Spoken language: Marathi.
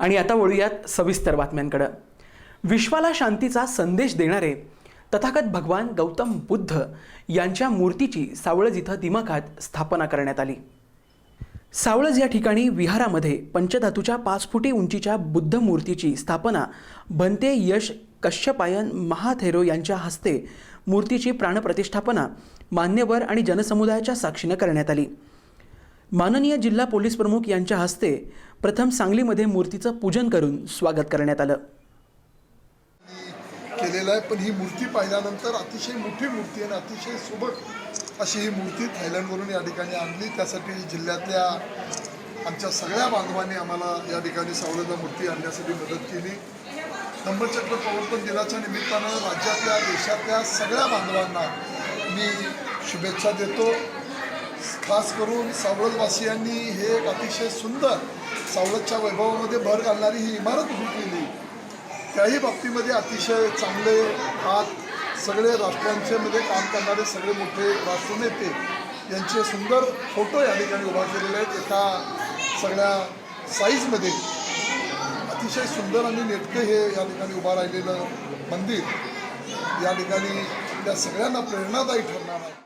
आणि आता वळूयात सविस्तर बातम्यांकडं. विश्वाला शांतीचा संदेश देणारे तथागत भगवान गौतम बुद्ध यांच्या मूर्तीची सावळज इथं दिमाखात स्थापना करण्यात आली. सावळज या ठिकाणी विहारामध्ये पंचधातूच्या पाच फुटी उंचीच्या बुद्ध मूर्तीची स्थापना भंते यश कश्यपायन महाथेरो यांच्या हस्ते मूर्तीची प्राणप्रतिष्ठापना मान्यवर आणि जनसमुदायाच्या साक्षीनं करण्यात आली. माननीय जिल्हा पोलीस प्रमुख यांच्या हस्ते प्रथम सांगलीमध्ये मूर्तीचं पूजन करून स्वागत करण्यात आलं. केलेलं आहे पण ही मूर्ती पाहिल्यानंतर अतिशय मोठी मूर्ती आणि अतिशय सुबक अशी ही मूर्ती थायलंडवरून या ठिकाणी आणली. त्यासाठी जिल्ह्यातल्या आमच्या सगळ्या बांधवांनी आम्हाला या ठिकाणी सवलत मूर्ती आणण्यासाठी मदत केली. धम्मचक्र प्रवर्तन दिनाच्या निमित्तानं राज्यातल्या देशातल्या सगळ्या बांधवांना मी शुभेच्छा देतो. खास करून सावळदवासियांनी हे एक अतिशय सुंदर सावळदच्या वैभवामध्ये भर घालणारी ही इमारत उभी केली. त्याही बाबतीमध्ये अतिशय चांगले आत सगळे राष्ट्रांचे मध्ये काम करणारे सगळे मोठे राष्ट्रनेते यांचे सुंदर फोटो या ठिकाणी उभा केलेले आहेत. एका सगळ्या साईजमध्ये अतिशय सुंदर आणि नेटकं हे या ठिकाणी उभा राहिलेलं मंदिर या ठिकाणी त्या सगळ्यांना प्रेरणादायी ठरणार आहे.